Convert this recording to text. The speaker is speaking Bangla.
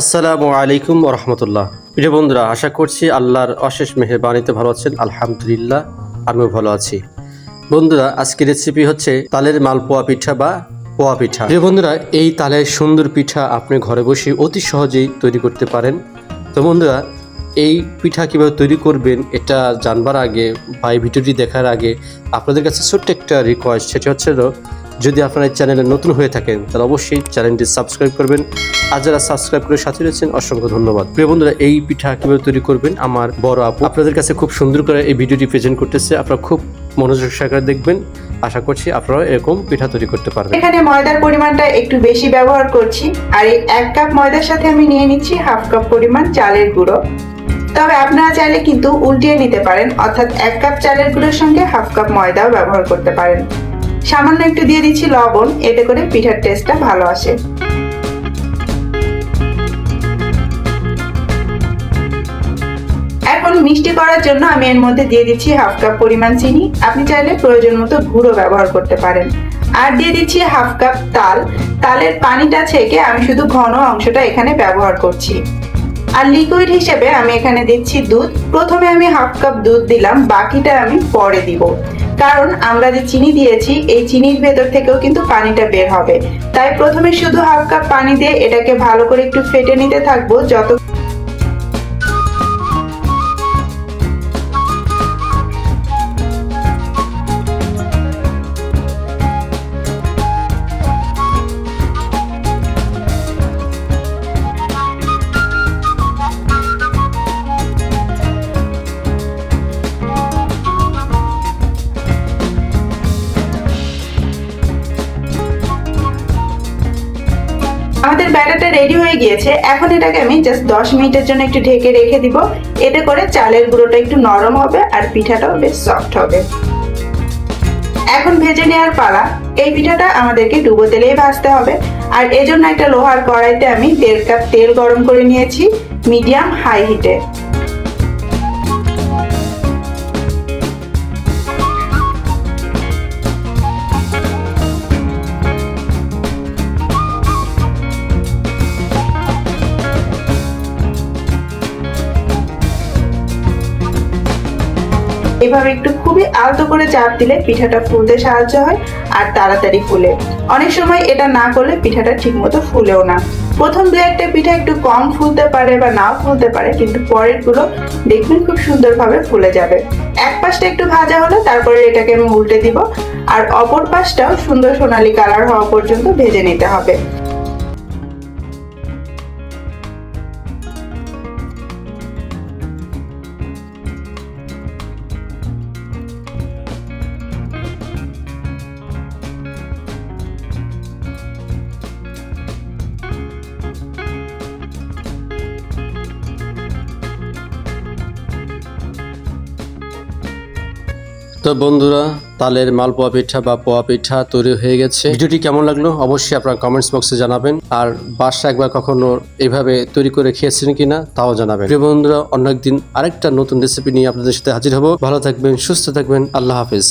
আসসালামু আলাইকুম রহমতুল্লাহ। প্রিয় বন্ধুরা, আশা করছি আল্লাহর অশেষ মেহরবানিতে ভালো আছেন। আলহামদুলিল্লাহ, আমিও ভালো আছি। বন্ধুরা, আজকের রেসিপি হচ্ছে তালের মালপোয়া পিঠা বা পোয়া পিঠা। প্রিয় বন্ধুরা, এই তালের সুন্দর পিঠা আপনি ঘরে বসে অতি সহজেই তৈরি করতে পারেন। তো বন্ধুরা, এই পিঠা কীভাবে তৈরি করবেন এটা জানবার আগে বা ভিডিওটি দেখার আগে আপনাদের কাছে ছোট্ট একটা রিকোয়েস্ট সেটা হচ্ছে যদি আপনারা এই চ্যানেলে নতুন হয়ে থাকেন, তাহলে অবশ্যই চ্যানেলটি সাবস্ক্রাইব করবেন। আর যারা সাবস্ক্রাইব করে সাথে রয়েছেন, অসংখ্য ধন্যবাদ। প্রিয় বন্ধুরা, এই পিঠা কীভাবে তৈরি করবেন, আমার বড় আপু আপনাদের কাছে খুব সুন্দর করে এই ভিডিওটি প্রেজেন্ট করতেছে। আপনারা খুব মনোযোগ সহকারে দেখবেন। আশা করছি আপনারা এরকম পিঠা তৈরি করতে পারবেন। এখানে ময়দার পরিমাণটা একটু বেশি ব্যবহার করছি। আর এই এক কাপ ময়দার সাথে আমি নিয়ে নিচ্ছি হাফ কাপ পরিমাণ চালের গুঁড়ো। তবে আপনারা চাইলে কিন্তু উল্টিয়ে নিতে পারেন, অর্থাৎ এক কাপ চালের গুঁড়োর সঙ্গে হাফ কাপ ময়দাও ব্যবহার করতে পারেন। সামান্য একটু দিয়ে দিচ্ছি লবণ, এতে করে পিঠার টেস্টটা ভালো আসে। এখন মিষ্টি করার জন্য আমি এর মধ্যে দিয়ে দিচ্ছি হাফ কাপ পরিমাণ চিনি। আপনি চাইলে প্রয়োজন মতো গুঁড়ো ব্যবহার করতে পারেন। আর দিয়ে দিচ্ছি হাফ কাপ তাল। তালের পানিটা ছেঁকে আমি শুধু ঘন অংশটা এখানে ব্যবহার করছি। আর লিকুইড হিসেবে আমি এখানে দিচ্ছি দুধ। প্রথমে আমি হাফ কাপ দুধ দিলাম, বাকিটা আমি পরে দিব। কারণ আমরা যে চিনি দিয়েছি, এই চিনির ভেতর থেকেও কিন্তু পানিটা বের হবে। তাই প্রথমে শুধু হাফ কাপ পানি দিয়ে এটাকে ভালো করে একটু ফেটে নিতে থাকব, যত আমাদের ব্যাটারটা রেডি হয়ে গিয়েছে। এখন এটাকে আমি জাস্ট দশ মিনিটের জন্য একটু ঢেকে রেখে দিব। এতে করে চালের গুঁড়োটা একটু নরম হবে আর পিঠাটাও বেশ সফট হবে। এখন ভেজে নেওয়ার পালা। এই পিঠাটা আমাদেরকে ডুবো তেলেই ভাজতে হবে। আর এজন্য একটা লোহার কড়াইতে আমি দেড় কাপ তেল গরম করে নিয়েছি, মিডিয়াম হাই হিটে। এভাবে একটু খুবই আলতো করে চাপ দিলে পিঠাটা ফুলতে সাহায্য হয় আর তাড়াতাড়ি ফুলে। অনেক সময় এটা না করলে পিঠাটা ঠিকমতো ফুলেও না। প্রথম দু একটা পিঠা একটু কম ফুলতে পারে বা নাও ফুলতে পারে, কিন্তু পরেরগুলো দেখবেন খুব সুন্দরভাবে ফুলে যাবে। এক পাশটা একটু ভাজা হলে তারপরে এটাকে আমি উল্টে দিব, আর অপর পাশটাও সুন্দর সোনালী কালার হওয়া পর্যন্ত ভেজে নিতে হবে। তো বন্ধুরা, তালের মালপোয়া পিঠা বা পোয়া পিঠা তৈরি হয়ে গেছে। ভিডিওটি কেমন লাগল অবশ্যই আপনার কমেন্টস বক্সে জানাবেন। আর বাসা একবার কখনো এভাবে তৈরি করে খেয়েছেন কিনা তাও জানাবেন। প্রিয় বন্ধুরা, অন্য একদিন আরেকটা নতুন রেসিপি নিয়ে আপনাদের সাথে হাজির হব। ভালো থাকবেন, সুস্থ থাকবেন, আল্লাহ হাফিজ।